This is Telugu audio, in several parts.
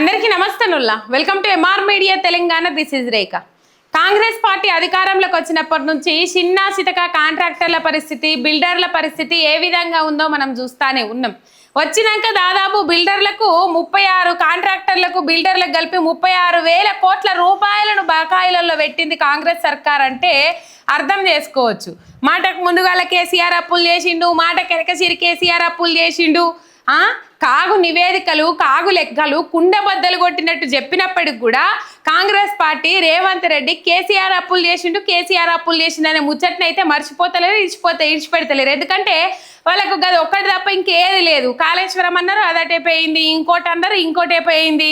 అందరికీ నమస్తేనుల్లా welcome to MR media Telangana this is Rekha Congress party అధికారంలోకి వచ్చినప్పటి నుంచి చిన్న చితక కాంట్రాక్టర్ల పరిస్థితి బిల్డర్ల పరిస్థితి ఏ విధంగా ఉందో మనం చూస్తానే ఉన్నాం. వచ్చినాక దాదాపు బిల్డర్లకు ముప్పై ఆరు కాంట్రాక్టర్లకు బిల్డర్లకు కలిపి ముప్పై ఆరు వేల కోట్ల రూపాయలను బకాయిలలో పెట్టింది కాంగ్రెస్ సర్కార్ అంటే అర్థం చేసుకోవచ్చు. మాటకు ముందుగాల కేసీఆర్ అప్పులు చేసిండు మాట కెనకసిరి కేసీఆర్ అప్పులు చేసిండు. కాగు నివేదికలు కాగు లెక్కలు కుండబద్దలు కొట్టినట్టు చెప్పినప్పటికి కూడా కాంగ్రెస్ పార్టీ రేవంత్ రెడ్డి కేసీఆర్ అప్పులు చేసిండు కేసీఆర్ అప్పులు చేసిండనే ముచ్చట్నైతే మర్చిపోతలేరు ఇడిచిపోతే ఇడిచిపెడతలేరు. ఎందుకంటే వాళ్ళకు గది ఒక్కటి తప్ప ఇంకేది లేదు. కాళేశ్వరం అన్నారు అదటే పోయింది ఇంకోటి అన్నారు ఇంకోటే పోయింది.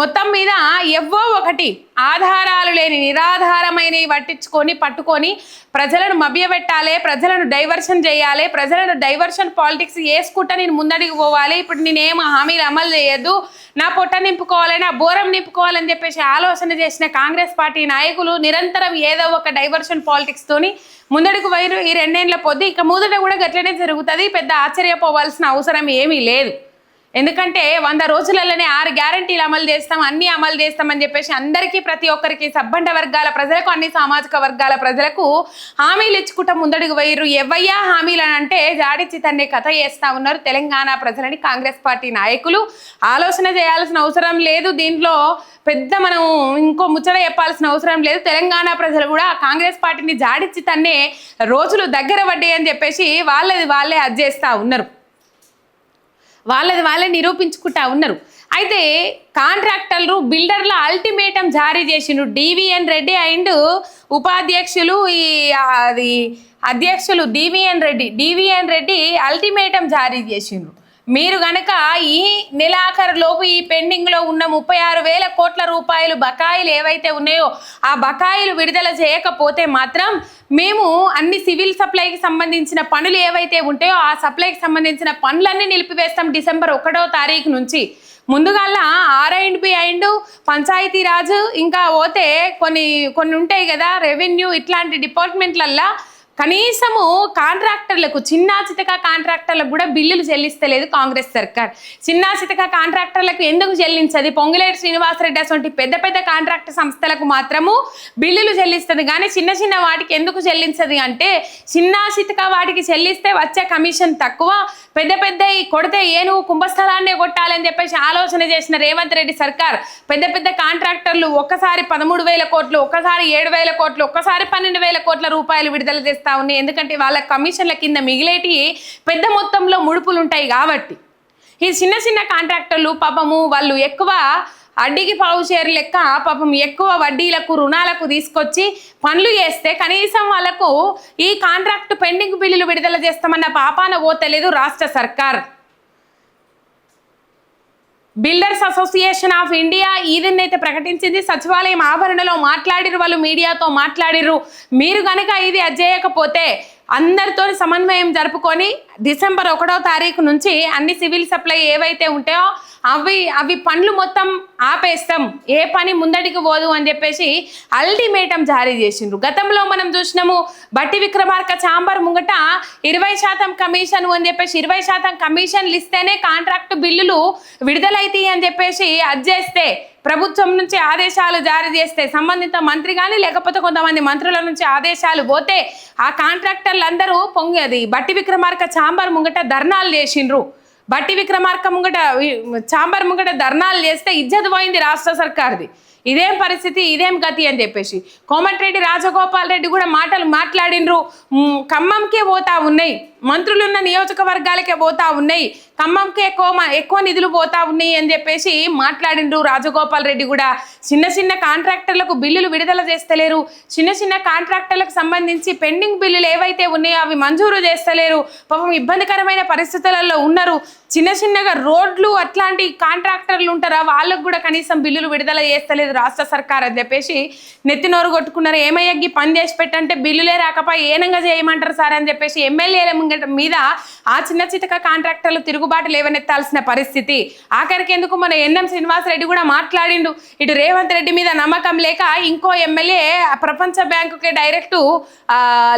మొత్తం మీద ఎవ్వో ఒకటి ఆధారాలు లేని నిరాధారమైనవి పట్టించుకొని పట్టుకొని ప్రజలను మభ్యపెట్టాలి ప్రజలను డైవర్షన్ చేయాలి ప్రజలను డైవర్షన్ పాలిటిక్స్ వేసుకుంటా నేను ముందడికి పోవాలి ఇప్పుడు నేనేం హామీలు అమలు చేయొద్దు నా పొట్ట నింపుకోవాలి నా బోరం నింపుకోవాలని చెప్పేసి ఆలోచన చేసిన కాంగ్రెస్ పార్టీ నాయకులు నిరంతరం ఏదో ఒక డైవర్షన్ పాలిటిక్స్తోని ముందడుకు వైరు ఈ రెండేళ్ళ పొద్దు ఇక ముందట కూడా గట్లనే జరుగుతుంది. పెద్ద ఆశ్చర్యపోవాల్సిన అవసరం ఏమీ లేదు. ఎందుకంటే వంద రోజులలోనే ఆరు గ్యారంటీలు అమలు చేస్తాం అన్ని అమలు చేస్తామని చెప్పేసి అందరికీ ప్రతి ఒక్కరికి సబ్బండ వర్గాల ప్రజలకు అన్ని సామాజిక వర్గాల ప్రజలకు హామీలు ఇచ్చుకుంటా ముందడుగు వేయరు. ఎవయ్యా హామీలు అని అంటే జాడిచ్చి తన్నే కథ చేస్తా ఉన్నారు తెలంగాణ ప్రజలని కాంగ్రెస్ పార్టీ నాయకులు. ఆలోచన చేయాల్సిన అవసరం లేదు. దీంట్లో పెద్ద మనం ఇంకో ముచ్చట చెప్పాల్సిన అవసరం లేదు. తెలంగాణ ప్రజలు కూడా కాంగ్రెస్ పార్టీని జాడిచ్చి తన్నే రోజులు దగ్గర పడ్డాయి అని చెప్పేసి వాళ్ళది వాళ్ళే అజ్జేస్తా ఉన్నారు. వాళ్ళది వాళ్ళే నిరూపించుకుంటా ఉన్నారు. అయితే కాంట్రాక్టర్లు బిల్డర్ల అల్టిమేటం జారీ చేసిండు డివిఎన్ రెడ్డి అండ్ ఉపాధ్యక్షులు ఈ అది అధ్యక్షులు DVN Reddy. DVN Reddy ultimatum జారీ చేసిండ్రు మీరు గనక ఈ నెలాఖరులోపు ఈ పెండింగ్లో ఉన్న ముప్పై ఆరు వేల కోట్ల రూపాయలు బకాయిలు ఏవైతే ఉన్నాయో ఆ బకాయిలు విడుదల చేయకపోతే మాత్రం మేము అన్ని సివిల్ సప్లైకి సంబంధించిన పనులు ఏవైతే ఉంటాయో ఆ సప్లైకి సంబంధించిన పనులన్నీ నిలిపివేస్తాం డిసెంబర్ ఒకటో తారీఖు నుంచి. ముందుగాల R and B and Panchayati Raj ఇంకా పోతే కొన్ని కొన్ని ఉంటాయి కదా రెవెన్యూ ఇట్లాంటి డిపార్ట్మెంట్లల్లా కనీసము కాంట్రాక్టర్లకు చిన్నాచితక కాంట్రాక్టర్లకు కూడా బిల్లులు చెల్లిస్తలేదు కాంగ్రెస్ సర్కార్. చిన్నాచితక కాంట్రాక్టర్లకు ఎందుకు చెల్లించదు? పొంగులేటి శ్రీనివాసరెడ్డి అటువంటి పెద్ద పెద్ద కాంట్రాక్ట్ సంస్థలకు మాత్రము బిల్లులు చెల్లిస్తుంది. కానీ చిన్న చిన్న వాటికి ఎందుకు చెల్లించదు అంటే చిన్నాచితక వాటికి చెల్లిస్తే వచ్చే కమిషన్ తక్కువ. పెద్ద పెద్ద కొడితే ఏనుగు కుంభస్థలాన్నే కొట్టాలని చెప్పేసి ఆలోచన చేసిన రేవంత్ రెడ్డి సర్కార్ పెద్ద పెద్ద కాంట్రాక్టర్లు ఒక్కసారి పదమూడు వేల కోట్లు ఒక్కసారి ఏడు వేల కోట్లు ఒక్కసారి పన్నెండు వేల కోట్ల రూపాయలు విడుదల చేస్తారు చేస్తా ఉన్నాయి. ఎందుకంటే వాళ్ళ కమిషన్ల కింద మిగిలేటి పెద్ద మొత్తంలో ముడుపులు ఉంటాయి కాబట్టి. ఈ చిన్న చిన్న కాంట్రాక్టర్లు పాపము వాళ్ళు ఎక్కువ అడ్డికి పావు చేరు లెక్క పాపం ఎక్కువ వడ్డీలకు రుణాలకు తీసుకొచ్చి పనులు చేస్తే కనీసం వాళ్ళకు ఈ కాంట్రాక్ట్ పెండింగ్ బిల్లులు విడుదల చేస్తామన్న పాపాన పోతలేదు రాష్ట్ర సర్కార్. బిల్డర్స్ అసోసియేషన్ ఆఫ్ ఇండియా ఈదన్నైతే ప్రకటించింది. సచివాలయం ఆభరణలో మాట్లాడిరు వాళ్ళు మీడియాతో మాట్లాడిరు. మీరు కనుక ఇది అజ్జేయకపోతే అందరితో సమన్వయం జరుపుకొని డిసెంబర్ ఒకటో తారీఖు నుంచి అన్ని సివిల్ సప్లై ఏవైతే ఉంటాయో అవి అవి పనులు మొత్తం ఆపేస్తాం. ఏ పని ముందడికి పోదు అని చెప్పేసి అల్టిమేటం జారీ చేసిండ్రు. గతంలో మనం చూసినాము బట్టి విక్రమార్క చాంబర్ ముంగట ఇరవై శాతం కమిషన్ అని చెప్పేసి ఇరవై శాతం కమిషన్లు ఇస్తేనే కాంట్రాక్ట్ బిల్లులు విడుదలైతాయి అని చెప్పేసి అజ్జేస్తే ప్రభుత్వం నుంచి ఆదేశాలు జారీ చేస్తే సంబంధిత మంత్రి కానీ లేకపోతే కొంతమంది మంత్రుల నుంచి ఆదేశాలు పోతే ఆ కాంట్రాక్టర్లు అందరూ పొంగేది బట్టి విక్రమార్క చాంబర్ ముంగట ధర్నాలు చేసిండ్రు. బట్టి విక్రమార్క ముంగట చాంబర్ ముంగట ధర్నాలు చేస్తే ఇజ్జత్ పోయింది రాష్ట్ర సర్కార్ది. ఇదేం పరిస్థితి ఇదేం గతి అని చెప్పేసి. కోమటిరెడ్డి రాజగోపాల్ రెడ్డి కూడా మాటలు మాట్లాడినరు. ఖమ్మంకే పోతా ఉన్నాయి. మంత్రులున్న నియోజకవర్గాలకే పోతా ఉన్నాయి. ఖమ్మంకి ఎక్కువ ఎక్కువ నిధులు పోతా ఉన్నాయి అని చెప్పేసి మాట్లాడిండ్రు రాజగోపాల్ రెడ్డి కూడా. చిన్న చిన్న కాంట్రాక్టర్లకు బిల్లులు విడుదల చేస్తలేరు. చిన్న చిన్న కాంట్రాక్టర్లకు సంబంధించి పెండింగ్ బిల్లులు ఏవైతే ఉన్నాయో అవి మంజూరు చేస్తలేరు. పాపం ఇబ్బందికరమైన పరిస్థితులలో ఉన్నారు. చిన్న చిన్నగా రోడ్లు అట్లాంటి కాంట్రాక్టర్లు ఉంటారా? వాళ్ళకు కూడా కనీసం బిల్లులు విడుదల చేస్తలేదు రాష్ట్ర సర్కార్ అని చెప్పేసి నెత్తినోరు కొట్టుకున్నారు. ఏమయ్యగ్గి పని చేసి పెట్టంటే బిల్లులే రాకపోయి ఏనంగా చేయమంటారు సార్ అని చెప్పేసి ఎమ్మెల్యేల ముంగట మీద ఆ చిన్న చితక కాంట్రాక్టర్లు తిరుగుబాటు లేవనెత్తాల్సిన పరిస్థితి. ఆఖరికి ఎందుకు మన ఎన్ఎం శ్రీనివాసరెడ్డి కూడా మాట్లాడిండు. ఇటు రేవంత్ రెడ్డి మీద నమ్మకం లేక ఇంకో ఎమ్మెల్యే ప్రపంచ బ్యాంకుకి డైరెక్ట్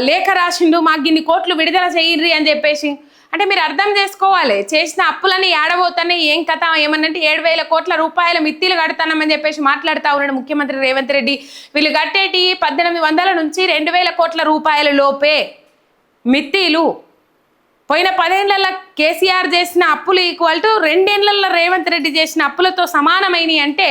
లేఖ రాసిండు మాకు ఇన్ని కోట్లు విడుదల చేయండి అని చెప్పేసి. అంటే మీరు అర్థం చేసుకోవాలి. చేసిన అప్పులని ఏడబోతానే ఏం కథ ఏమనంటే ఏడు వేల కోట్ల రూపాయల మిత్తిలు కడతానమని చెప్పేసి మాట్లాడుతూ ఉన్నాడు ముఖ్యమంత్రి రేవంత్ రెడ్డి. వీళ్ళు కట్టేటి పద్దెనిమిది వందల నుంచి రెండు వేల కోట్ల రూపాయల లోపే మిత్తిలు. పోయిన పదేళ్ళలో కేసీఆర్ చేసిన అప్పులు ఈక్వల్ టు రెండేళ్ళలో రేవంత్ రెడ్డి చేసిన అప్పులతో సమానమైనవి అంటే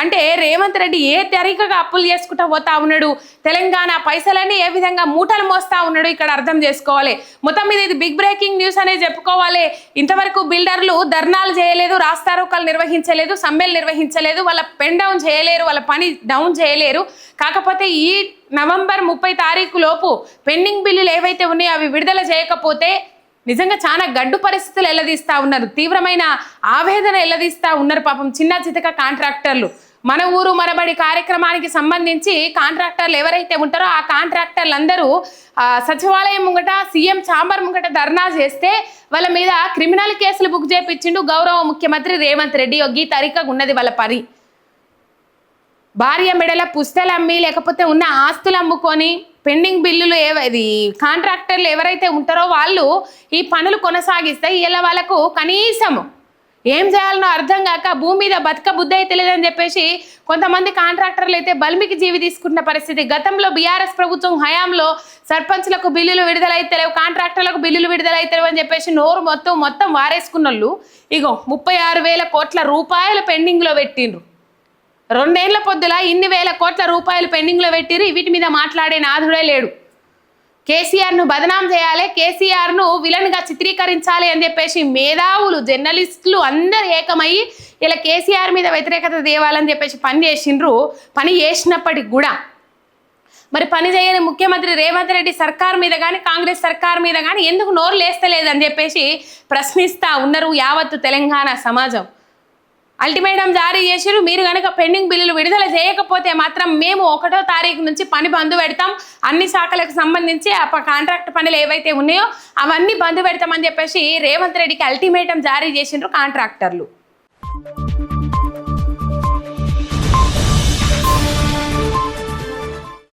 అంటే రేవంత్ రెడ్డి ఏ తరికగా అప్పులు చేసుకుంటా పోతా ఉన్నాడు? తెలంగాణ పైసలన్నీ ఏ విధంగా మూటలు మోస్తా ఉన్నాడు? ఇక్కడ అర్థం చేసుకోవాలి. మొత్తం మీద ఇది బిగ్ బ్రేకింగ్ న్యూస్ అనే చెప్పుకోవాలి. ఇంతవరకు బిల్డర్లు ధర్నాలు చేయలేదు రాస్తారోకాలు నిర్వహించలేదు సమ్మెలు నిర్వహించలేదు వాళ్ళ పెన్ డౌన్ చేయలేరు వాళ్ళ పని డౌన్ చేయలేరు. కాకపోతే ఈ నవంబర్ ముప్పై తారీఖు లోపు పెండింగ్ బిల్లులు ఏవైతే ఉన్నాయో అవి విడుదల చేయకపోతే నిజంగా చాలా గడ్డు పరిస్థితులు ఎల్లదీస్తా ఉన్నారు. తీవ్రమైన ఆవేదన ఎల్లదీస్తా ఉన్నారు పాపం చిన్న చితక కాంట్రాక్టర్లు. మన ఊరు మనబడి కార్యక్రమానికి సంబంధించి కాంట్రాక్టర్లు ఎవరైతే ఉంటారో ఆ కాంట్రాక్టర్లు అందరూ సచివాలయం ముంగట సీఎం చాంబర్ ముంగట ధర్నా చేస్తే వాళ్ళ మీద క్రిమినల్ కేసులు బుక్ చేపించిండు గౌరవ ముఖ్యమంత్రి రేవంత్ రెడ్డి. గీ తరికగా ఉన్నది వాళ్ళ పని భార్య మెడల పుస్తలు అమ్మి లేకపోతే ఉన్న ఆస్తులు అమ్ముకొని పెండింగ్ బిల్లులు ఏవది కాంట్రాక్టర్లు ఎవరైతే ఉంటారో వాళ్ళు ఈ పనులు కొనసాగిస్తే ఇలా వాళ్ళకు కనీసం ఏం చేయాలనో అర్థం కాక భూమి మీద బతక బుద్ధి అయితే లేదని చెప్పేసి కొంతమంది కాంట్రాక్టర్లు అయితే బల్మికి జీవి తీసుకున్న పరిస్థితి. గతంలో బీఆర్ఎస్ ప్రభుత్వం హయాంలో సర్పంచ్లకు బిల్లులు విడుదలైతలేవు కాంట్రాక్టర్లకు బిల్లులు విడుదలైతలేవు అని చెప్పేసి నోరు మొత్తం మొత్తం వారేసుకున్న వాళ్ళు ఇగో ముప్పై ఆరు వేల కోట్ల రూపాయలు పెండింగ్లో పెట్టిండ్రు. రెండేళ్ళ పొద్దుల ఇన్ని వేల కోట్ల రూపాయలు పెండింగ్లో పెట్టిరు వీటి మీద మాట్లాడే నాథుడే లేడు. కేసీఆర్ను బదనాం చేయాలి కేసీఆర్ను విలన్గా చిత్రీకరించాలి అని చెప్పేసి మేధావులు జర్నలిస్టులు అందరు ఏకమయ్యి ఇలా కేసీఆర్ మీద వ్యతిరేకత తేవాలని చెప్పేసి పని చేసిండ్రు. పని చేసినప్పటికి కూడా. మరి పని చేయని ముఖ్యమంత్రి రేవంత్ రెడ్డి సర్కార్ మీద కానీ కాంగ్రెస్ సర్కార్ మీద కానీ ఎందుకు నోరు లేస్తలేదని చెప్పేసి ప్రశ్నిస్తా ఉన్నారు యావత్తు తెలంగాణ సమాజం. అల్టిమేటం జారీ చేసిరు మీరు కనుక పెండింగ్ బిల్లులు విడుదల చేయకపోతే మాత్రం మేము ఒకటో తారీఖు నుంచి పని బంధు పెడతాం. అన్ని శాఖలకు సంబంధించి ఆ కాంట్రాక్ట్ పనులు ఏవైతే ఉన్నాయో అవన్నీ బంధు పెడతామని చెప్పేసి రేవంత్ రెడ్డికి అల్టిమేటం జారీ చేసిండ్రు కాంట్రాక్టర్లు.